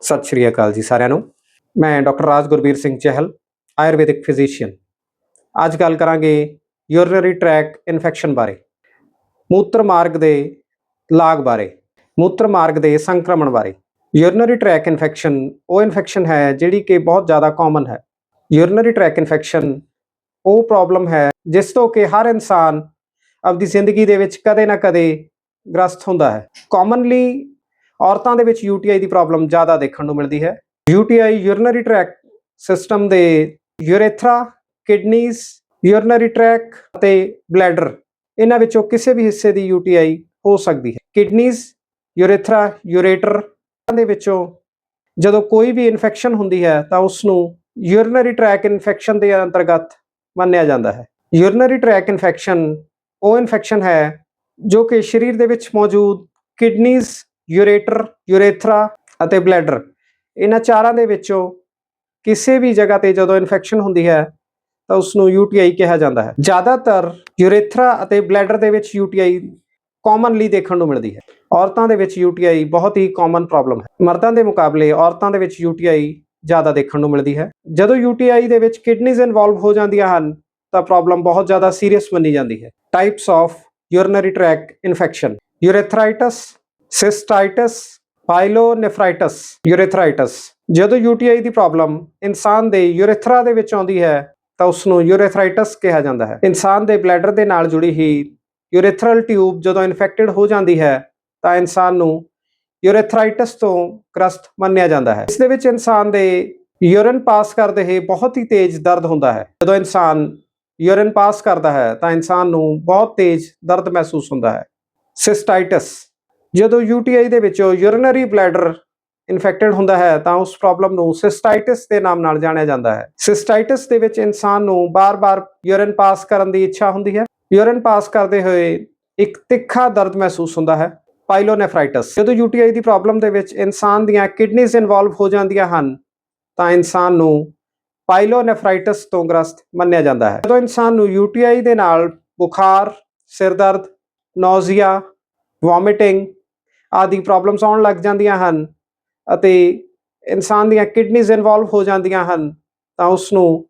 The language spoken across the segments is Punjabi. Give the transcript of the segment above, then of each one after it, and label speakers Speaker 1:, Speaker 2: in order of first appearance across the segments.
Speaker 1: ਸਤਿ ਸ਼੍ਰੀ ਅਕਾਲ ਜੀ ਸਾਰਿਆਂ ਨੂੰ। ਮੈਂ ਡਾਕਟਰ ਰਾਜ ਗੁਰਬੀਰ ਸਿੰਘ ਚਹਿਲ, ਆਯੁਰਵੈਦਿਕ ਫਿਜ਼ੀਸ਼ੀਅਨ। ਅੱਜ ਗੱਲ ਕਰਾਂਗੇ ਯੂਰੀਨਰੀ ਟਰੈਕ ਇਨਫੈਕਸ਼ਨ ਬਾਰੇ, ਮੂਤਰ ਮਾਰਗ ਦੇ ਲਾਗ ਬਾਰੇ, ਮੂਤਰ ਮਾਰਗ ਦੇ ਸੰਕਰਮਣ ਬਾਰੇ। ਯੂਰੀਨਰੀ ਟਰੈਕ ਇਨਫੈਕਸ਼ਨ ਉਹ ਇਨਫੈਕਸ਼ਨ ਹੈ ਜਿਹੜੀ ਕਿ ਬਹੁਤ ਜ਼ਿਆਦਾ ਕਾਮਨ ਹੈ। ਯੂਰੀਨਰੀ ਟਰੈਕ ਇਨਫੈਕਸ਼ਨ ਉਹ ਪ੍ਰੋਬਲਮ ਹੈ ਜਿਸ ਤੋਂ ਕਿ ਹਰ ਇਨਸਾਨ ਆਪਣੀ ਜ਼ਿੰਦਗੀ ਦੇ ਵਿੱਚ ਕਦੇ ਨਾ ਕਦੇ ਗ੍ਰਸਤ ਹੁੰਦਾ ਹੈ। ਕਾਮਨਲੀ ਔਰਤਾਂ ਦੇ ਵਿੱਚ ਯੂਟੀਆਈ ਦੀ ਪ੍ਰੋਬਲਮ ਜ਼ਿਆਦਾ ਦੇਖਣ ਨੂੰ ਮਿਲਦੀ ਹੈ। ਯੂਟੀਆਈ ਯੂਰੀਨਰੀ ਟਰੈਕ ਸਿਸਟਮ ਦੇ ਯੂਰੇਥਰਾ ਕਿਡਨੀਜ਼ ਯੂਰੀਨਰੀ ਟਰੈਕ ਅਤੇ ਬਲੈਡਰ ਇਹਨਾਂ ਵਿੱਚੋਂ ਕਿਸੇ ਵੀ ਹਿੱਸੇ ਦੀ ਯੂਟੀਆਈ ਹੋ ਸਕਦੀ ਹੈ। ਕਿਡਨੀਜ਼ ਯੂਰੇਥਰਾ ਯੂਰੇਟਰ ਦੇ ਵਿੱਚੋਂ ਜਦੋਂ ਕੋਈ ਵੀ ਇਨਫੈਕਸ਼ਨ ਹੁੰਦੀ ਹੈ ਤਾਂ ਉਸ ਨੂੰ ਯੂਰੀਨਰੀ ਟਰੈਕ ਇਨਫੈਕਸ਼ਨ ਦੇ ਅੰਤਰਗਤ ਮੰਨਿਆ ਜਾਂਦਾ ਹੈ। ਯੂਰੀਨਰੀ ਟਰੈਕ ਇਨਫੈਕਸ਼ਨ ਉਹ ਇਨਫੈਕਸ਼ਨ ਹੈ ਜੋ ਕਿ ਸਰੀਰ ਦੇ ਵਿੱਚ ਮੌਜੂਦ ਕਿਡਨੀਜ਼ ਯੂਰੇਟਰ, ਯੂਰੇਥਰਾ ਅਤੇ ਬਲੈਡਰ। ਇਹਨਾਂ ਚਾਰਾਂ ਦੇ ਵਿੱਚੋਂ ਕਿਸੇ ਵੀ ਜਗ੍ਹਾ ਤੇ ਜਦੋਂ ਇਨਫੈਕਸ਼ਨ ਹੁੰਦੀ ਹੈ, ਤਾਂ ਉਸ ਨੂੰ ਯੂਟੀਆਈ ਕਿਹਾ ਜਾਂਦਾ ਹੈ। ਜ਼ਿਆਦਾਤਰ ਯੂਰੇਥਰਾ ਅਤੇ ਬਲੈਡਰ ਦੇ ਵਿੱਚ ਯੂਟੀਆਈ ਕਾਮਨਲੀ ਦੇਖਣ ਨੂੰ ਮਿਲਦੀ ਹੈ। ਔਰਤਾਂ ਦੇ ਵਿੱਚ ਯੂਟੀਆਈ ਬਹੁਤ ਹੀ ਕਾਮਨ ਪ੍ਰੋਬਲਮ ਹੈ। ਮਰਦਾਂ ਦੇ ਮੁਕਾਬਲੇ ਔਰਤਾਂ ਦੇ ਵਿੱਚ ਯੂਟੀਆਈ ਜ਼ਿਆਦਾ ਦੇਖਣ ਨੂੰ ਮਿਲਦੀ ਹੈ। ਜਦੋਂ ਯੂਟੀਆਈ ਦੇ ਵਿੱਚ ਕਿਡਨੀਜ਼ ਇਨਵੋਲਵ ਹੋ ਜਾਂਦੀਆਂ ਹਨ, ਤਾਂ ਪ੍ਰੋਬਲਮ ਬਹੁਤ ਜ਼ਿਆਦਾ ਸੀਰੀਅਸ ਮੰਨੀ ਜਾਂਦੀ ਹੈ। Types of urinary tract infection urethritis cystitis, pyelonephritis, urethritis. ਜਦੋਂ ਯੂਟੀਆਈ ਦੀ ਪ੍ਰੋਬਲਮ ਇਨਸਾਨ ਦੇ ਯੂਰੇਥਰਾ ਦੇ ਵਿੱਚ ਆਉਂਦੀ ਹੈ, ਤਾਂ ਉਸ ਨੂੰ ਯੂਰੇਥਰਾਈਟਸ ਕਿਹਾ ਜਾਂਦਾ ਹੈ। ਇਨਸਾਨ ਦੇ ਬਲੈਡਰ ਦੇ ਨਾਲ ਜੁੜੀ ਹੀ ਯੂਰੇਥਰਲ ਟਿਊਬ ਜਦੋਂ ਇਨਫੈਕਟਡ ਹੋ ਜਾਂਦੀ ਹੈ, ਤਾਂ ਇਨਸਾਨ ਨੂੰ ਯੂਰੇਥਰਾਈਟਸ ਤੋਂ ਗ੍ਰਸਤ ਮੰਨਿਆ ਜਾਂਦਾ ਹੈ। ਇਸ ਦੇ ਵਿੱਚ ਇਨਸਾਨ ਦੇ ਯੂਰਨ ਪਾਸ ਕਰਦੇ ਹੀ ਬਹੁਤ ਹੀ ਤੇਜ਼ ਦਰਦ ਹੁੰਦਾ ਹੈ। ਜਦੋਂ ਇਨਸਾਨ ਯੂਰਨ ਪਾਸ ਕਰਦਾ ਹੈ, ਤਾਂ ਇਨਸਾਨ ਨੂੰ ਬਹੁਤ ਤੇਜ਼ ਦਰਦ ਮਹਿਸੂਸ ਹੁੰਦਾ ਹੈ। ਸਿਸਟਾਈਟਸ ਜਦੋਂ ਯੂਟੀਆਈ ਦੇ ਵਿੱਚ ਯੂਰਿਨਰੀ ਬਲੈਡਰ ਇਨਫੈਕਟਡ ਹੁੰਦਾ ਹੈ, ਤਾਂ ਉਸ ਪ੍ਰੋਬਲਮ ਨੂੰ ਸਿਸਟਾਈਟਿਸ ਦੇ ਨਾਮ ਨਾਲ ਜਾਣਿਆ ਜਾਂਦਾ ਹੈ। ਸਿਸਟਾਈਟਿਸ ਦੇ ਵਿੱਚ ਇਨਸਾਨ ਨੂੰ ਬਾਰ-ਬਾਰ ਯੂਰਿਨ ਪਾਸ ਕਰਨ ਦੀ ਇੱਛਾ ਹੁੰਦੀ ਹੈ। ਯੂਰਿਨ ਪਾਸ ਕਰਦੇ ਹੋਏ ਇੱਕ ਤਿੱਖਾ ਦਰਦ ਮਹਿਸੂਸ ਹੁੰਦਾ ਹੈ ਪਾਇਲੋਨੇਫਰਾਈਟਸ ਜਦੋਂ ਯੂਟੀਆਈ ਦੀ ਪ੍ਰੋਬਲਮ ਦੇ ਵਿੱਚ ਇਨਸਾਨ ਦੀਆਂ ਕਿਡਨੀਜ਼ ਇਨਵੋਲਵ ਹੋ ਜਾਂਦੀਆਂ ਹਨ, ਤਾਂ ਇਨਸਾਨ ਨੂੰ ਪਾਇਲੋਨੇਫਰਾਈਟਸ ਤੋਂ ਗ੍ਰਸਤ ਮੰਨਿਆ ਜਾਂਦਾ ਹੈ। ਜਦੋਂ ਇਨਸਾਨ ਨੂੰ ਯੂਟੀਆਈ ਦੇ ਨਾਲ ਬੁਖਾਰ ਸਿਰ ਦਰਦ ਨੌਜ਼ੀਆ ਵੋਮਿਟਿੰਗ ਆਦਿ ਪ੍ਰੋਬਲਮਸ ਆਉਣ ਲੱਗ ਜਾਂਦੀਆਂ ਹਨ ਅਤੇ ਇਨਸਾਨ ਦੀਆਂ ਕਿਡਨੀਜ਼ ਇਨਵੋਲਵ ਹੋ ਜਾਂਦੀਆਂ ਹਨ, ਤਾਂ ਉਸ ਨੂੰ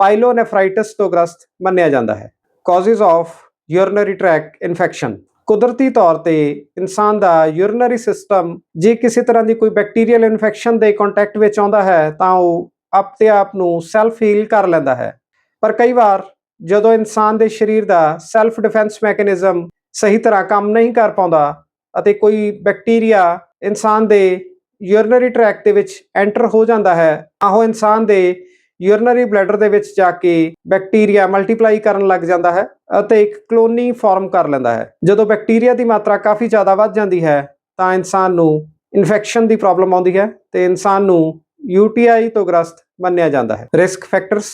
Speaker 1: ਪਾਇਲੋਨੇਫਰਾਈਟਸ ਤੋਂ ਗ੍ਰਸਤ ਮੰਨਿਆ ਜਾਂਦਾ ਹੈ। Causes of urinary tract infection ਕੁਦਰਤੀ ਤੌਰ ਤੇ ਇਨਸਾਨ ਦਾ ਯੂਰੀਨਰੀ ਸਿਸਟਮ ਜੇ ਕਿਸੇ ਤਰ੍ਹਾਂ ਦੀ ਕੋਈ ਬੈਕਟੀਰੀਅਲ ਇਨਫੈਕਸ਼ਨ ਦੇ ਕੰਟੈਕਟ ਵਿੱਚ ਆਉਂਦਾ ਹੈ, ਤਾਂ ਉਹ ਆਪਣੇ ਆਪ ਨੂੰ ਸੈਲਫ ਹੀਲ ਕਰ ਲੈਂਦਾ ਹੈ। ਪਰ ਕਈ ਵਾਰ ਜਦੋਂ ਇਨਸਾਨ ਦੇ ਸਰੀਰ ਦਾ ਸੈਲਫ ਡਿਫੈਂਸ ਮੈਕੈਨਿਜ਼ਮ ਸਹੀ ਤਰ੍ਹਾਂ ਕੰਮ ਨਹੀਂ ਕਰ ਪਾਉਂਦਾ ਅਤੇ ਕੋਈ ਬੈਕਟੀਰੀਆ ਇਨਸਾਨ ਦੇ ਯੂਰੀਨਰੀ ਟਰੈਕ ਦੇ ਵਿੱਚ ਐਂਟਰ ਹੋ ਜਾਂਦਾ ਹੈ, ਤਾਂ ਉਹ ਇਨਸਾਨ ਦੇ ਯੂਰੀਨਰੀ ਬਲੈਡਰ ਦੇ ਵਿੱਚ ਜਾ ਕੇ ਬੈਕਟੀਰੀਆ ਮਲਟੀਪਲਾਈ ਕਰਨ ਲੱਗ ਜਾਂਦਾ ਹੈ ਅਤੇ ਇੱਕ ਕਲੋਨੀ ਫਾਰਮ ਕਰ ਲੈਂਦਾ ਹੈ। ਜਦੋਂ ਬੈਕਟੀਰੀਆ ਦੀ ਮਾਤਰਾ ਕਾਫੀ ਜ਼ਿਆਦਾ ਵੱਧ ਜਾਂਦੀ ਹੈ, ਤਾਂ ਇਨਸਾਨ ਨੂੰ ਇਨਫੈਕਸ਼ਨ ਦੀ ਪ੍ਰੋਬਲਮ ਆਉਂਦੀ ਹੈ ਤੇ ਇਨਸਾਨ ਨੂੰ ਯੂਟੀਆਈ ਤੋਂ ਗ੍ਰਸਤ ਮੰਨਿਆ ਜਾਂਦਾ ਹੈ। ਰਿਸਕ ਫੈਕਟਰਸ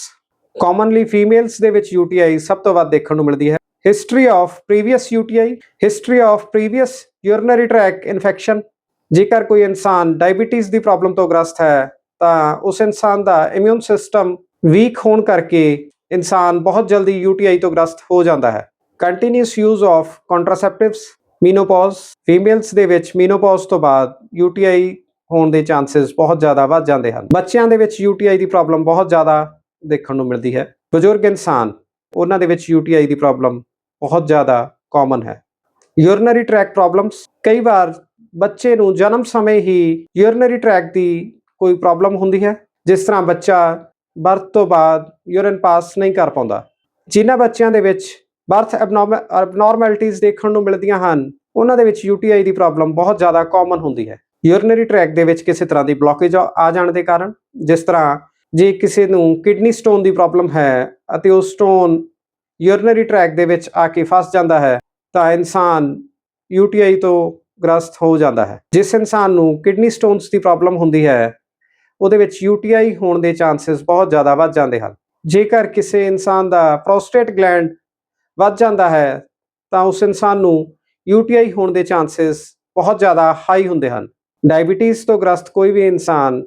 Speaker 1: ਕਾਮਨਲੀ ਫੀਮੇਲਸ ਦੇ ਵਿੱਚ ਯੂਟੀਆਈ ਸਭ ਤੋਂ ਵੱਧ ਦੇਖਣ ਨੂੰ ਮਿਲਦੀ ਹੈ। History of previous UTI history of previous urinary tract infection ਜੇਕਰ ਕੋਈ ਇਨਸਾਨ ਡਾਇਬੀਟੀਜ਼ ਦੀ ਪ੍ਰੋਬਲਮ ਤੋਂ ਗ੍ਰਸਤ ਹੈ, ਤਾਂ ਉਸ ਇਨਸਾਨ ਦਾ ਇਮਿਊਨ ਸਿਸਟਮ ਵੀਕ ਹੋਣ ਕਰਕੇ ਇਨਸਾਨ ਬਹੁਤ ਜਲਦੀ ਯੂਟੀਆਈ ਤੋਂ ਗ੍ਰਸਤ ਹੋ ਜਾਂਦਾ ਹੈ। Continuous use of contraceptives menopause females ਦੇ ਵਿੱਚ ਮੀਨੋਪੌਜ਼ ਤੋਂ ਬਾਅਦ ਯੂਟੀਆਈ ਹੋਣ ਦੇ ਚਾਂਸਸ ਬਹੁਤ ਜ਼ਿਆਦਾ ਵੱਧ ਜਾਂਦੇ ਹਨ। ਬੱਚਿਆਂ ਦੇ ਵਿੱਚ ਯੂਟੀਆਈ ਦੀ ਪ੍ਰੋਬਲਮ ਬਹੁਤ ਜ਼ਿਆਦਾ ਦੇਖਣ ਨੂੰ ਮਿਲਦੀ ਹੈ। ਬਜ਼ੁਰਗ ਇਨਸਾਨ, ਉਹਨਾਂ ਦੇ ਵਿੱਚ ਯੂਟੀਆਈ ਦੀ ਪ੍ਰੋਬਲਮ ਬਹੁਤ ਜ਼ਿਆਦਾ ਕਾਮਨ ਹੈ। ਯੂਰੀਨਰੀ ਟਰੈਕ ਪ੍ਰੋਬਲਮਸ ਕਈ ਵਾਰ ਬੱਚੇ ਨੂੰ ਜਨਮ ਸਮੇਂ ਹੀ ਯੂਰੀਨਰੀ ਟਰੈਕ ਦੀ ਕੋਈ ਪ੍ਰੋਬਲਮ ਹੁੰਦੀ ਹੈ, ਜਿਸ ਤਰ੍ਹਾਂ ਬੱਚਾ ਬਰਥ ਤੋਂ ਬਾਅਦ ਯੂਰਿਨ ਪਾਸ ਨਹੀਂ ਕਰ ਪਾਉਂਦਾ। ਜਿਨ੍ਹਾਂ ਬੱਚਿਆਂ ਦੇ ਵਿੱਚ ਬਰਥ ਐਬਨੋਰਮੈਲਿਟੀਜ਼ ਦੇਖਣ ਨੂੰ ਮਿਲਦੀਆਂ ਹਨ, ਉਹਨਾਂ ਦੇ ਵਿੱਚ ਯੂਟੀਆਈ ਦੀ ਪ੍ਰੋਬਲਮ ਬਹੁਤ ਜ਼ਿਆਦਾ ਕਾਮਨ ਹੁੰਦੀ ਹੈ। ਯੂਰੀਨਰੀ ਟਰੈਕ ਦੇ ਵਿੱਚ ਕਿਸੇ ਤਰ੍ਹਾਂ ਦੀ ਬਲੌਕੇਜ ਆ ਜਾਣ ਦੇ ਕਾਰਨ, ਜਿਸ ਤਰ੍ਹਾਂ ਜੇ ਕਿਸੇ ਨੂੰ ਕਿਡਨੀ ਸਟੋਨ ਦੀ ਪ੍ਰੋਬਲਮ ਹੈ, ਅਤੇ ਉਹ ਸਟੋਨ ਯੂਰੀਨਰੀ ਟਰੈਕ ਦੇ ਵਿੱਚ ਆ ਕੇ ਫਸ ਜਾਂਦਾ ਹੈ, ਤਾਂ ਇਨਸਾਨ ਯੂਟੀਆਈ ਤੋਂ ਗ੍ਰਸਤ ਹੋ ਜਾਂਦਾ ਹੈ। ਜਿਸ ਇਨਸਾਨ ਨੂੰ ਕਿਡਨੀ ਸਟੋਨਸ ਦੀ ਪ੍ਰੋਬਲਮ ਹੁੰਦੀ ਹੈ, ਉਹਦੇ ਵਿੱਚ ਯੂਟੀਆਈ ਹੋਣ ਦੇ ਚਾਂਸਸ ਬਹੁਤ ਜ਼ਿਆਦਾ ਵੱਧ ਜਾਂਦੇ ਹਨ। ਜੇਕਰ ਕਿਸੇ ਇਨਸਾਨ ਦਾ ਪ੍ਰੋਸਟੇਟ ਗਲੈਂਡ ਵੱਧ ਜਾਂਦਾ ਹੈ, ਤਾਂ ਉਸ ਇਨਸਾਨ ਨੂੰ ਯੂਟੀਆਈ ਹੋਣ ਦੇ ਚਾਂਸਸ ਬਹੁਤ ਜ਼ਿਆਦਾ ਹਾਈ ਹੁੰਦੇ ਹਨ। ਡਾਇਬੀਟੀਜ਼ ਤੋਂ ਗ੍ਰਸਤ ਕੋਈ ਵੀ ਇਨਸਾਨ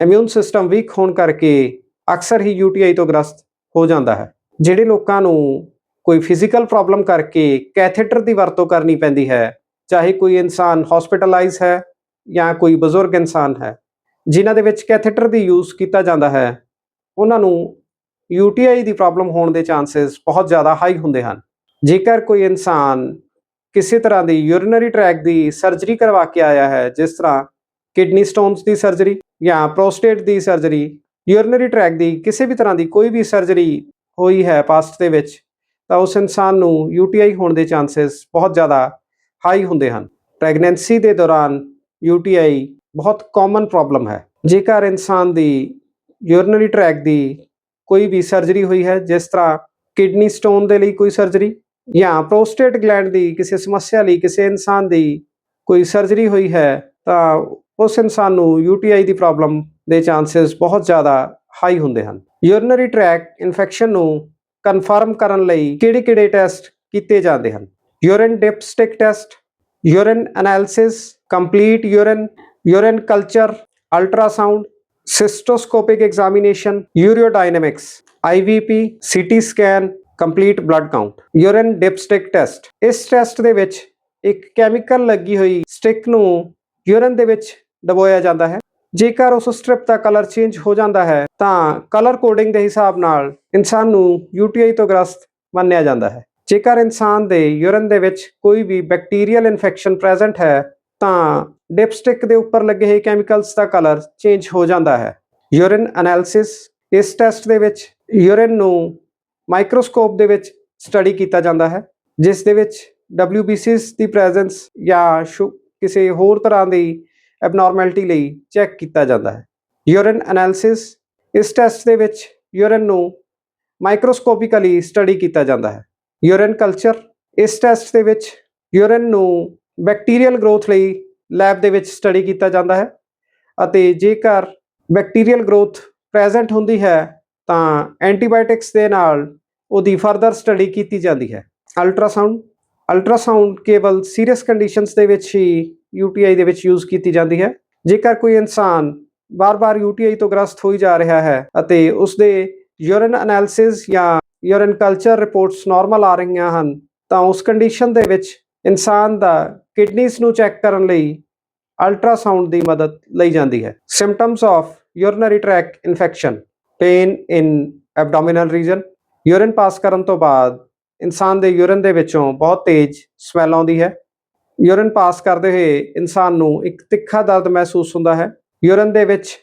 Speaker 1: ਇਮਿਊਨ ਸਿਸਟਮ ਵੀਕ ਹੋਣ ਕਰਕੇ ਅਕਸਰ ਹੀ ਯੂਟੀਆਈ ਤੋਂ ਗ੍ਰਸਤ ਹੋ ਜਾਂਦਾ ਹੈ। ਜਿਹੜੇ ਲੋਕਾਂ ਨੂੰ ਕੋਈ ਫਿਜ਼ੀਕਲ ਪ੍ਰੋਬਲਮ ਕਰਕੇ ਕੈਥੇਟਰ ਦੀ ਵਰਤੋਂ ਕਰਨੀ ਪੈਂਦੀ ਹੈ, ਚਾਹੇ ਕੋਈ ਇਨਸਾਨ ਹਸਪੀਟਲਾਈਜ਼ ਹੈ ਜਾਂ ਕੋਈ ਬਜ਼ੁਰਗ ਇਨਸਾਨ ਹੈ, ਜਿਨ੍ਹਾਂ ਦੇ ਵਿੱਚ ਕੈਥੇਟਰ ਦੀ ਯੂਜ਼ ਕੀਤਾ ਜਾਂਦਾ ਹੈ, ਉਹਨਾਂ ਨੂੰ UTI ਦੀ ਪ੍ਰੋਬਲਮ ਹੋਣ ਦੇ ਚਾਂਸਸ ਬਹੁਤ ਜ਼ਿਆਦਾ ਹਾਈ ਹੁੰਦੇ ਹਨ। ਜੇਕਰ ਕੋਈ ਇਨਸਾਨ ਕਿਸੇ ਤਰ੍ਹਾਂ ਦੀ ਯੂਰਿਨਰੀ ਟਰੈਕ ਦੀ ਸਰਜਰੀ ਕਰਵਾ ਕੇ ਆਇਆ ਹੈ, ਜਿਸ ਤਰ੍ਹਾਂ ਕਿਡਨੀ ਸਟੋਨਸ ਦੀ ਸਰਜਰੀ ਜਾਂ ਪ੍ਰੋਸਟੇਟ ਦੀ ਸਰਜਰੀ ਯੂਰਿਨਰੀ ਟਰੈਕ ਦੀ ਕਿਸੇ ਵੀ ਤਰ੍ਹਾਂ ਦੀ ਕੋਈ ਵੀ ਸਰਜਰੀ ਹੋਈ ਹੈ ਪਾਸਟ ਦੇ ਵਿੱਚ, ਤਾਂ ਉਸ ਇਨਸਾਨ ਨੂੰ UTI ਹੋਣ ਦੇ ਚਾਂਸਸ ਬਹੁਤ ਜ਼ਿਆਦਾ ਹਾਈ ਹੁੰਦੇ ਹਨ। ਪ੍ਰੈਗਨੈਂਸੀ ਦੇ ਦੌਰਾਨ UTI ਬਹੁਤ ਕਾਮਨ ਪ੍ਰੋਬਲਮ ਹੈ। ਜੇਕਰ ਇਨਸਾਨ ਦੀ ਯੂਰਿਨਰੀ ਟਰੈਕ ਦੀ ਕੋਈ ਵੀ ਸਰਜਰੀ ਹੋਈ ਹੈ, ਜਿਸ ਤਰ੍ਹਾਂ ਕਿਡਨੀ ਸਟੋਨ ਦੇ ਲਈ ਕੋਈ ਸਰਜਰੀ ਜਾਂ ਪ੍ਰੋਸਟੇਟ ਗਲੈਂਡ ਦੀ ਕਿਸੇ ਸਮੱਸਿਆ ਲਈ ਕਿਸੇ ਇਨਸਾਨ ਦੀ ਕੋਈ ਸਰਜਰੀ ਹੋਈ ਹੈ, ਤਾਂ ਉਸ ਇਨਸਾਨ ਨੂੰ UTI ਦੀ ਪ੍ਰੋਬਲਮ ਦੇ ਚਾਂਸਸ ਬਹੁਤ ਜ਼ਿਆਦਾ ਹਾਈ ਹੁੰਦੇ ਹਨ। ਯੂਰਿਨਰੀ ਟਰੈਕ ਇਨਫੈਕਸ਼ਨ ਨੂੰ ਕਨਫਰਮ ਕਰਨ ਲਈ ਕਿਹੜੇ-ਕਿਹੜੇ ਟੈਸਟ ਕੀਤੇ ਜਾਂਦੇ ਹਨ? Urine dipstick test urine analysis complete urine urine culture ultrasound cystoscopic examination urodynamics IVP CT scan complete blood count urine dipstick test ਇਸ ਟੈਸਟ ਦੇ ਵਿੱਚ ਇੱਕ ਕੈਮੀਕਲ ਲੱਗੀ ਹੋਈ ਸਟਿਕ ਨੂੰ ਯੂਰਿਨ ਦੇ ਵਿੱਚ ਦਬੋਇਆ ਜਾਂਦਾ ਹੈ। ਜੇਕਰ ਉਸ ਸਟ੍ਰਿਪ ਦਾ ਕਲਰ ਚੇਂਜ ਹੋ ਜਾਂਦਾ ਹੈ, ਤਾਂ ਕਲਰ ਕੋਡਿੰਗ ਦੇ ਹਿਸਾਬ ਨਾਲ ਇਨਸਾਨ ਨੂੰ UTI ਤੋਂ ਗ੍ਰਸਤ ਮੰਨਿਆ ਜਾਂਦਾ ਹੈ। ਜੇਕਰ ਇਨਸਾਨ ਦੇ ਯੂਰਨ ਦੇ ਵਿੱਚ ਕੋਈ ਵੀ ਬੈਕਟੀਰੀਅਲ ਇਨਫੈਕਸ਼ਨ ਪ੍ਰੈਜ਼ੈਂਟ ਹੈ, ਤਾਂ ਡਿਪਸਟਿਕ ਦੇ ਉੱਪਰ ਲੱਗੇ ਹੋਏ ਕੈਮੀਕਲਸ ਦਾ ਕਲਰ ਚੇਂਜ ਹੋ ਜਾਂਦਾ ਹੈ। ਯੂਰਿਨ ਐਨਾਲਿਸਿਸ ਇਸ ਟੈਸਟ ਦੇ ਵਿੱਚ ਯੂਰਿਨ ਨੂੰ ਮਾਈਕਰੋਸਕੋਪ ਦੇ ਵਿੱਚ ਸਟੱਡੀ ਕੀਤਾ ਜਾਂਦਾ ਹੈ, ਜਿਸ ਦੇ ਵਿੱਚ WBCs ਦੀ ਪ੍ਰੈਜ਼ੈਂਸ ਜਾਂ ਸ਼ੁ- ਕਿਸੇ ਹੋਰ ਤਰ੍ਹਾਂ ਦੀ ਐਬਨੋਰਮੈਲਿਟੀ ਲਈ ਚੈੱਕ ਕੀਤਾ ਜਾਂਦਾ ਹੈ। ਯੂਰਿਨ ਐਨਾਲਿਸਿਸ ਇਸ ਟੈਸਟ ਦੇ ਵਿੱਚ ਯੂਰਿਨ ਨੂੰ ਮਾਈਕਰੋਸਕੋਪਿਕਲੀ ਸਟੱਡੀ ਕੀਤਾ ਜਾਂਦਾ ਹੈ। ਯੂਰਿਨ ਕਲਚਰ ਇਸ ਟੈਸਟ ਦੇ ਵਿੱਚ ਯੂਰਿਨ ਨੂੰ ਬੈਕਟੀਰੀਅਲ ਗਰੋਥ ਲਈ ਲੈਬ ਦੇ ਵਿੱਚ ਸਟੱਡੀ ਕੀਤਾ ਜਾਂਦਾ ਹੈ ਅਤੇ ਜੇਕਰ ਬੈਕਟੀਰੀਅਲ ਗਰੋਥ ਪ੍ਰੈਜ਼ੈਂਟ ਹੁੰਦੀ ਹੈ, ਤਾਂ ਐਂਟੀਬਾਇਓਟਿਕਸ ਦੇ ਨਾਲ ਉਹਦੀ ਫਰਦਰ ਸਟੱਡੀ ਕੀਤੀ ਜਾਂਦੀ ਹੈ। ਅਲਟਰਾਸਾਊਂਡ ਅਲਟਰਾਸਾਊਂਡ ਕੇਵਲ ਸੀਰੀਅਸ ਕੰਡੀਸ਼ਨਸ ਦੇ ਵਿੱਚ ਹੀ UTI ਦੇ ਵਿੱਚ ਯੂਜ਼ ਕੀਤੀ ਜਾਂਦੀ ਹੈ। ਜੇਕਰ ਕੋਈ ਇਨਸਾਨ ਬਾਰ-ਬਾਰ UTI ਤੋਂ ਗ੍ਰਸਤ ਹੋਈ ਜਾ ਰਿਹਾ ਹੈ ਅਤੇ ਉਸ ਦੇ ਯੂਰਿਨ ਐਨਾਲਿਸਿਸ ਜਾਂ ਯੂਰਿਨ ਕਲਚਰ ਰਿਪੋਰਟਸ ਨਾਰਮਲ ਆ ਰਹੀਆਂ ਹਨ, ਤਾਂ ਉਸ ਕੰਡੀਸ਼ਨ ਦੇ ਵਿੱਚ ਇਨਸਾਨ ਦਾ ਕਿਡਨੀਜ਼ ਨੂੰ ਚੈੱਕ ਕਰਨ ਲਈ ਅਲਟਰਾਸਾਊਂਡ ਦੀ ਮਦਦ ਲਈ ਜਾਂਦੀ ਹੈ। Symptoms of urinary tract infection pain in abdominal region urine pass ਕਰਨ ਤੋਂ ਬਾਅਦ ਇਨਸਾਨ ਦੇ ਯੂਰਿਨ ਦੇ ਵਿੱਚੋਂ ਬਹੁਤ ਤੇਜ਼ ਸਮੈਲ ਆਉਂਦੀ ਹੈ। ਯੂਰਿਨ ਪਾਸ ਕਰਦੇ ਹੋਏ ਇਨਸਾਨ ਨੂੰ ਇੱਕ ਤਿੱਖਾ ਦਰਦ ਮਹਿਸੂਸ ਹੁੰਦਾ ਹੈ। ਯੂਰਿਨ ਦੇ ਵਿੱਚ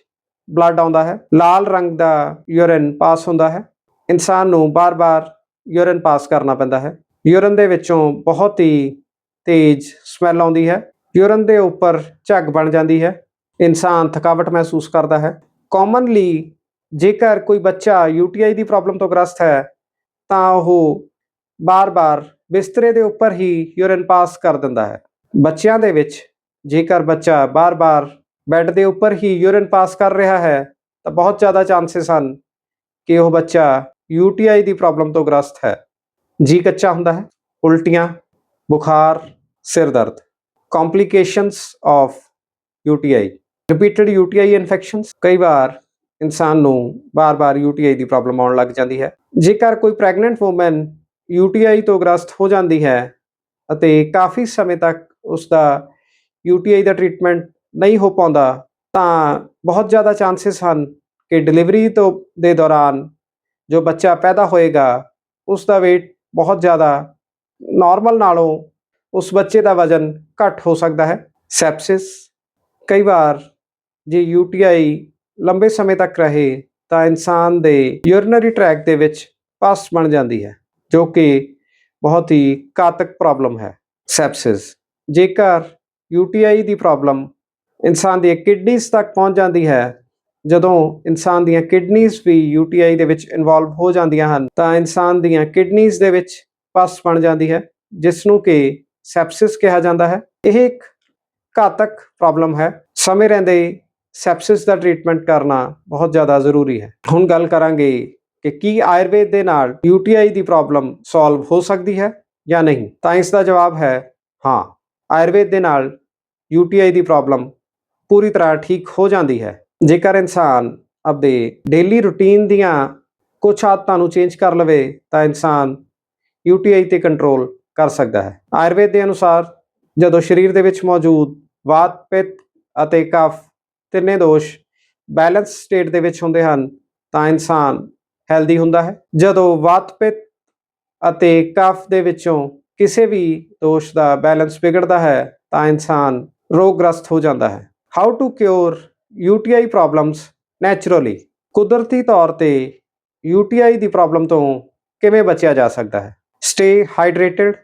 Speaker 1: ਬਲੱਡ ਆਉਂਦਾ ਹੈ। ਲਾਲ ਰੰਗ ਦਾ ਯੂਰਿਨ ਪਾਸ ਹੁੰਦਾ ਹੈ। ਇਨਸਾਨ ਨੂੰ ਬਾਰ-ਬਾਰ ਯੂਰਿਨ ਪਾਸ ਕਰਨਾ ਪੈਂਦਾ ਹੈ। ਯੂਰਿਨ ਦੇ ਵਿੱਚੋਂ ਬਹੁਤ ਹੀ ਤੇਜ਼ ਸਮੈਲ ਆਉਂਦੀ ਹੈ। ਯੂਰਿਨ ਦੇ ਉੱਪਰ ਝੱਗ ਬਣ ਜਾਂਦੀ ਹੈ। ਇਨਸਾਨ ਥਕਾਵਟ ਮਹਿਸੂਸ ਕਰਦਾ ਹੈ। ਕਾਮਨਲੀ ਜੇਕਰ ਕੋਈ ਬੱਚਾ UTI ਦੀ ਪ੍ਰੋਬਲਮ ਤੋਂ ਗ੍ਰਸਤ ਹੈ, ਤਾਂ ਉਹ ਬਾਰ-ਬਾਰ ਬਿਸਤਰੇ ਦੇ ਉੱਪਰ ਹੀ ਯੂਰਿਨ ਪਾਸ ਕਰ ਦਿੰਦਾ ਹੈ। ਬੱਚਿਆਂ ਦੇ ਵਿੱਚ ਜੇਕਰ ਬੱਚਾ ਬਾਰ-ਬਾਰ ਬੈੱਡ ਦੇ ਉੱਪਰ ਹੀ ਯੂਰਿਨ ਪਾਸ ਕਰ ਰਿਹਾ ਹੈ, ਤਾਂ ਬਹੁਤ ਜ਼ਿਆਦਾ ਚਾਂਸਸ ਹਨ ਕਿ ਉਹ ਬੱਚਾ UTI ਦੀ ਪ੍ਰੋਬਲਮ ਤੋਂ ਗ੍ਰਸਤ ਹੈ। ਜੀ ਕੱਚਾ ਹੁੰਦਾ ਹੈ, ਉਲਟੀਆਂ, ਬੁਖਾਰ, ਸਿਰ ਦਰਦ। complications of UTI repeated UTI infections ਕਈ ਵਾਰ ਇਨਸਾਨ ਨੂੰ ਬਾਰ-ਬਾਰ UTI ਦੀ ਪ੍ਰੋਬਲਮ ਆਉਣ ਲੱਗ ਜਾਂਦੀ ਹੈ। ਜੇਕਰ ਕੋਈ ਪ੍ਰੈਗਨੈਂਟ ਔਮਨ UTI ਤੋਂ ਗ੍ਰਸਤ ਹੋ ਜਾਂਦੀ ਹੈ ਅਤੇ ਕਾਫੀ ਸਮੇਂ ਤੱਕ ਉਸ ਦਾ UTI ਦਾ ਟ੍ਰੀਟਮੈਂਟ ਨਹੀਂ ਹੋ ਪਾਉਂਦਾ, ਤਾਂ ਬਹੁਤ ਜ਼ਿਆਦਾ ਚਾਂਸਸ ਹਨ ਕਿ ਡਿਲੀਵਰੀ ਤੋਂ, ਦੇ ਦੌਰਾਨ ਜੋ ਬੱਚਾ ਪੈਦਾ ਹੋਏਗਾ ਉਸ ਦਾ weight ਬਹੁਤ ਜ਼ਿਆਦਾ ਨਾਰਮਲ ਨਾਲੋਂ ਉਸ ਬੱਚੇ ਦਾ ਵਜ਼ਨ ਘੱਟ ਹੋ ਸਕਦਾ ਹੈ। ਸੈਪਸਿਸ ਕਈ ਵਾਰ ਜੇ UTI ਲੰਬੇ ਸਮੇਂ ਤੱਕ ਰਹੇ, ਤਾਂ ਇਨਸਾਨ ਦੇ ਯੂਰਿਨਰੀ ਟਰੈਕ ਦੇ ਵਿੱਚ ਪਾਸ ਬਣ ਜਾਂਦੀ ਹੈ। ਜੋ ਕਿ ਬਹੁਤ ਹੀ ਘਾਤਕ ਪ੍ਰੋਬਲਮ ਹੈ ਸੈਪਸਿਸ ਜੇਕਰ UTI ਦੀ ਪ੍ਰੋਬਲਮ ਇਨਸਾਨ ਦੀਆਂ ਕਿਡਨੀਜ਼ ਤੱਕ ਪਹੁੰਚ ਜਾਂਦੀ ਹੈ, ਜਦੋਂ ਇਨਸਾਨ ਦੀਆਂ ਕਿਡਨੀਜ਼ ਵੀ UTI ਦੇ ਵਿੱਚ ਇਨਵੋਲਵ ਹੋ ਜਾਂਦੀਆਂ ਹਨ, ਤਾਂ ਇਨਸਾਨ ਦੀਆਂ ਕਿਡਨੀਜ਼ ਦੇ ਵਿੱਚ ਪਸ ਬਣ ਜਾਂਦੀ ਹੈ ਜਿਸ ਨੂੰ ਕਿ ਸੈਪਸਿਸ ਕਿਹਾ ਜਾਂਦਾ ਹੈ। ਇਹ ਇੱਕ ਘਾਤਕ ਪ੍ਰੋਬਲਮ ਹੈ। ਸਮੇਂ ਰਹਿੰਦੇ ਸੈਪਸਿਸ ਦਾ ਟ੍ਰੀਟਮੈਂਟ ਕਰਨਾ ਬਹੁਤ ਜ਼ਿਆਦਾ ਜ਼ਰੂਰੀ ਹੈ। ਹੁਣ ਗੱਲ ਕਰਾਂਗੇ ਕਿ ਕੀ ਆਯੁਰਵੇਦ ਦੇ ਨਾਲ UTI ਦੀ ਪ੍ਰੋਬਲਮ ਸੋਲਵ ਹੋ ਸਕਦੀ ਹੈ ਜਾਂ ਨਹੀਂ? ਤਾਂ ਇਸ ਦਾ ਜਵਾਬ ਹੈ ਹਾਂ। ਆਯੁਰਵੇਦ ਦੇ ਨਾਲ UTI ਦੀ ਪ੍ਰੋਬਲਮ ਪੂਰੀ ਤਰ੍ਹਾਂ ਠੀਕ ਹੋ ਜਾਂਦੀ ਹੈ। ਜੇਕਰ ਇਨਸਾਨ ਆਪਦੇ ਡੇਲੀ ਰੁਟੀਨ ਦੀਆਂ ਕੁਝ ਆਦਤਾਂ ਨੂੰ ਚੇਂਜ ਕਰ ਲਵੇ, ਤਾਂ ਇਨਸਾਨ UTI ਤੇ ਕੰਟਰੋਲ ਕਰ ਸਕਦਾ ਹੈ। ਆਯੁਰਵੇਦ ਦੇ ਅਨੁਸਾਰ ਜਦੋਂ ਸਰੀਰ ਦੇ ਵਿੱਚ ਮੌਜੂਦ ਵਾਤ, ਪਿੱਤ ਅਤੇ ਕਫ ਤਿੰਨੇ ਦੋਸ਼ ਬੈਲੈਂਸ ਸਟੇਟ ਦੇ ਵਿੱਚ ਹੁੰਦੇ ਹਨ, ਤਾਂ ਇਨਸਾਨ ਹੈਲਦੀ ਹੁੰਦਾ ਹੈ। ਜਦੋਂ ਵਾਤਪਿਤ ਅਤੇ ਕਫ ਦੇ ਵਿੱਚੋਂ ਕਿਸੇ ਵੀ ਦੋਸ਼ ਦਾ ਬੈਲੈਂਸ ਵਿਗੜਦਾ ਹੈ, ਤਾਂ ਇਨਸਾਨ ਰੋਗਗ੍ਰਸਤ ਹੋ ਜਾਂਦਾ ਹੈ। How to cure UTI problems naturally ਕੁਦਰਤੀ ਤੌਰ ਤੇ UTI ਦੀ ਪ੍ਰੋਬਲਮ ਤੋਂ ਕਿਵੇਂ ਬਚਿਆ ਜਾ ਸਕਦਾ ਹੈ? ਸਟੇ ਹਾਈਡਰੇਟਡ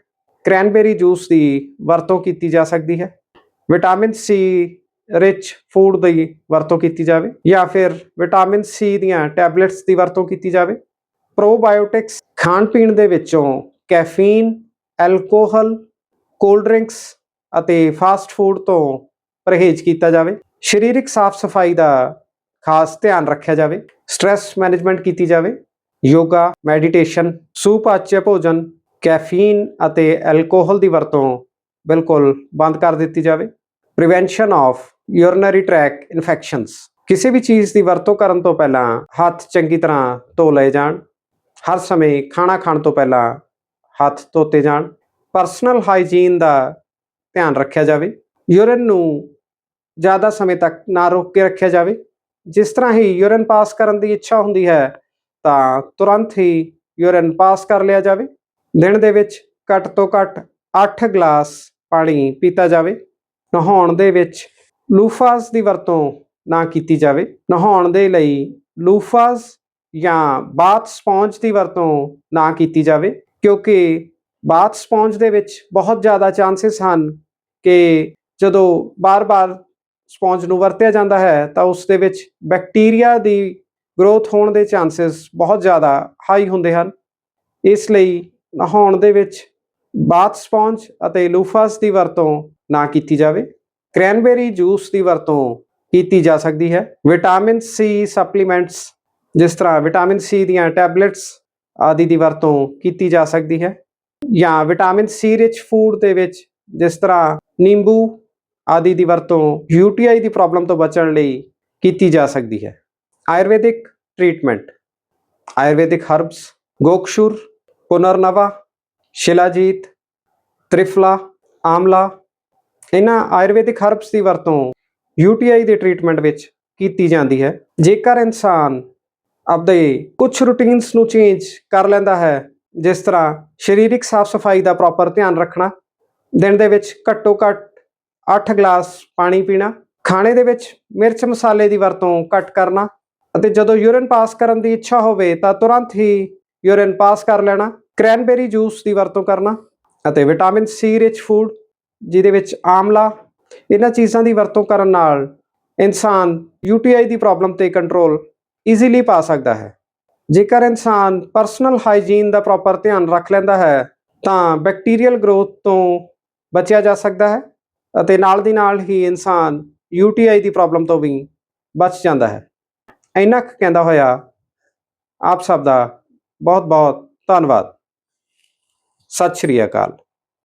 Speaker 1: ਕ੍ਰੈਨਬੇਰੀ ਜੂਸ ਦੀ ਵਰਤੋਂ ਕੀਤੀ ਜਾ ਸਕਦੀ ਹੈ। ਵਿਟਾਮਿਨ ਸੀ ਰਿਚ ਫੂਡ ਦੀ ਵਰਤੋਂ ਕੀਤੀ ਜਾਵੇ ਜਾਂ ਫਿਰ ਵਿਟਾਮਿਨ ਸੀ ਦੀਆਂ ਟੈਬਲੇਟਸ ਦੀ ਵਰਤੋਂ ਕੀਤੀ ਜਾਵੇ। ਪ੍ਰੋਬਾਇਓਟਿਕਸ ਖਾਣ ਪੀਣ ਦੇ ਵਿੱਚੋਂ ਕੈਫੀਨ ਐਲਕੋਹਲ ਕੋਲਡ ਡਰਿੰਕਸ ਅਤੇ ਫਾਸਟ ਫੂਡ ਤੋਂ ਪਰਹੇਜ਼ ਕੀਤਾ ਜਾਵੇ। ਸਰੀਰਕ ਸਾਫ਼ ਸਫ਼ਾਈ ਦਾ ਖਾਸ ਧਿਆਨ ਰੱਖਿਆ ਜਾਵੇ। ਸਟ੍ਰੈਸ ਮੈਨੇਜਮੈਂਟ ਕੀਤੀ ਜਾਵੇ। ਯੋਗਾ ਮੈਡੀਟੇਸ਼ਨ ਸੁਪਾਚਯ ਭੋਜਨ ਕੈਫੀਨ ਅਤੇ ਐਲਕੋਹਲ ਦੀ ਵਰਤੋਂ ਬਿਲਕੁਲ ਬੰਦ ਕਰ ਦਿੱਤੀ ਜਾਵੇ। Prevention of urinary tract infections ਕਿਸੇ ਵੀ ਚੀਜ਼ ਦੀ ਵਰਤੋਂ ਕਰਨ ਤੋਂ ਪਹਿਲਾਂ ਹੱਥ ਚੰਗੀ ਤਰ੍ਹਾਂ ਧੋ ਲਏ ਜਾਣ। ਹਰ ਸਮੇਂ ਖਾਣਾ ਖਾਣ ਤੋਂ ਪਹਿਲਾਂ ਹੱਥ ਧੋਤੇ ਜਾਣ। ਪਰਸਨਲ ਹਾਈਜੀਨ ਦਾ ਧਿਆਨ ਰੱਖਿਆ ਜਾਵੇ। ਯੂਰਿਨ ਨੂੰ ਜ਼ਿਆਦਾ ਸਮੇਂ ਤੱਕ ਨਾ ਰੋਕ ਕੇ ਰੱਖਿਆ ਜਾਵੇ। ਜਿਸ ਤਰ੍ਹਾਂ ਹੀ ਯੂਰਿਨ ਪਾਸ ਕਰਨ ਦੀ ਇੱਛਾ ਹੁੰਦੀ ਹੈ, ਤਾਂ ਤੁਰੰਤ ਹੀ ਯੂਰਿਨ ਪਾਸ ਕਰ ਲਿਆ ਜਾਵੇ। ਦਿਨ ਦੇ ਵਿੱਚ ਘੱਟ ਤੋਂ ਘੱਟ 8 ਗਲਾਸ ਪਾਣੀ ਪੀਤਾ ਜਾਵੇ। ਨਹਾਉਣ ਦੇ ਵਿੱਚ ਲੂਫਾਸ ਦੀ ਵਰਤੋਂ ਨਾ ਕੀਤੀ ਜਾਵੇ। ਨਹਾਉਣ ਦੇ ਲਈ ਲੂਫਾਸ ਜਾਂ ਬਾਥ ਸਪੌਂਜ ਦੀ ਵਰਤੋਂ ਨਾ ਕੀਤੀ ਜਾਵੇ, ਕਿਉਂਕਿ ਬਾਥ ਸਪੌਂਜ ਦੇ ਵਿੱਚ ਬਹੁਤ ਜ਼ਿਆਦਾ ਚਾਂਸਸ ਹਨ ਕਿ ਜਦੋਂ ਬਾਰ-ਬਾਰ ਸਪੌਂਜ ਨੂੰ ਵਰਤਿਆ ਜਾਂਦਾ ਹੈ, ਤਾਂ ਉਸ ਦੇ ਵਿੱਚ ਬੈਕਟੀਰੀਆ ਦੀ ਗਰੋਥ ਹੋਣ ਦੇ ਚਾਂਸਸ ਬਹੁਤ ਜ਼ਿਆਦਾ ਹਾਈ ਹੁੰਦੇ ਹਨ। ਇਸ ਲਈ ਨਹਾਉਣ ਦੇ ਵਿੱਚ ਬਾਥ ਸਪੌਂਜ ਅਤੇ ਲੂਫਾਸ ਦੀ ਵਰਤੋਂ ਨਾ ਕੀਤੀ ਜਾਵੇ। ਕ੍ਰੈਨਬੇਰੀ ਜੂਸ ਦੀ ਵਰਤੋਂ ਕੀਤੀ ਜਾ ਸਕਦੀ ਹੈ। ਵਿਟਾਮਿਨ ਸੀ ਸਪਲੀਮੈਂਟਸ ਜਿਸ ਤਰ੍ਹਾਂ ਵਿਟਾਮਿਨ ਸੀ ਦੀਆਂ ਟੈਬਲੇਟਸ ਆਦਿ ਦੀ ਵਰਤੋਂ ਕੀਤੀ ਜਾ ਸਕਦੀ ਹੈ। ਜਾਂ ਵਿਟਾਮਿਨ ਸੀ ਰਿਚ ਫੂਡ ਦੇ ਵਿੱਚ ਜਿਸ ਤਰ੍ਹਾਂ ਨਿੰਬੂ ਆਦਿ ਦੀ ਵਰਤੋਂ UTI ਦੀ ਪ੍ਰੋਬਲਮ ਤੋਂ ਬਚਣ ਲਈ ਕੀਤੀ ਜਾ ਸਕਦੀ ਹੈ। ਆਯੁਰਵੈਦਿਕ ਟ੍ਰੀਟਮੈਂਟ ਆਯੁਰਵੈਦਿਕ ਹਰਬਸ ਗੋਕਸ਼ੁਰ ਪੁਨਰਨਵਾ ਸ਼ਿਲਾਜੀਤ ਤ੍ਰਿਫਲਾ ਆਮਲਾ ਇਹਨਾਂ ਆਯੁਰਵੈਦਿਕ ਹਰਬਸ ਦੀ ਵਰਤੋਂ UTI ਦੇ ਟ੍ਰੀਟਮੈਂਟ ਵਿੱਚ ਕੀਤੀ ਜਾਂਦੀ ਹੈ। ਜੇਕਰ ਇਨਸਾਨ ਆਪਦੇ ਕੁਝ ਰੂਟੀਨਸ ਨੂੰ ਚੇਂਜ ਕਰ ਲੈਂਦਾ ਹੈ, ਜਿਸ ਤਰ੍ਹਾਂ ਸਰੀਰਕ ਸਾਫ਼ ਸਫ਼ਾਈ ਦਾ ਪ੍ਰੋਪਰ ਧਿਆਨ ਰੱਖਣਾ, ਦਿਨ ਦੇ ਵਿੱਚ ਘੱਟੋ ਘੱਟ 8 ਗਲਾਸ ਪਾਣੀ ਪੀਣਾ, ਖਾਣੇ ਦੇ ਵਿੱਚ ਮਿਰਚ ਮਸਾਲੇ ਦੀ ਵਰਤੋਂ ਘੱਟ ਕਰਨਾ ਅਤੇ ਜਦੋਂ ਯੂਰਿਨ ਪਾਸ ਕਰਨ ਦੀ ਇੱਛਾ ਹੋਵੇ ਤਾਂ ਤੁਰੰਤ ਹੀ ਯੂਰਿਨ ਪਾਸ ਕਰ ਲੈਣਾ, ਕ੍ਰੈਨਬੇਰੀ ਜੂਸ ਦੀ ਵਰਤੋਂ ਕਰਨਾ ਅਤੇ ਵਿਟਾਮਿਨ ਸੀ ਰਿਚ ਫੂਡ ਜਿਹਦੇ ਵਿੱਚ ਆਮਲਾ, ਇਹਨਾਂ ਚੀਜ਼ਾਂ ਦੀ ਵਰਤੋਂ ਕਰਨ ਨਾਲ ਇਨਸਾਨ UTI ਦੀ ਪ੍ਰੋਬਲਮ ਤੇ ਕੰਟਰੋਲ ਈਜ਼ੀਲੀ ਪਾ ਸਕਦਾ ਹੈ। ਜੇਕਰ ਇਨਸਾਨ ਪਰਸਨਲ ਹਾਈਜੀਨ ਦਾ ਪ੍ਰੋਪਰ ਧਿਆਨ ਰੱਖ ਲੈਂਦਾ ਹੈ, ਤਾਂ ਬੈਕਟੀਰੀਅਲ ਗਰੋਥ ਤੋਂ ਬਚਿਆ ਜਾ ਸਕਦਾ ਹੈ ਅਤੇ ਨਾਲ ਦੀ ਨਾਲ ਹੀ ਇਨਸਾਨ UTI ਦੀ ਪ੍ਰੋਬਲਮ ਤੋਂ ਵੀ ਬਚ ਜਾਂਦਾ ਹੈ। ਇੰਨਾ ਕੁ ਕਹਿੰਦਾ ਹੋਇਆ, ਆਪ ਸਭ ਦਾ ਬਹੁਤ ਬਹੁਤ ਧੰਨਵਾਦ। ਸਤਿ ਸ਼੍ਰੀ ਅਕਾਲ।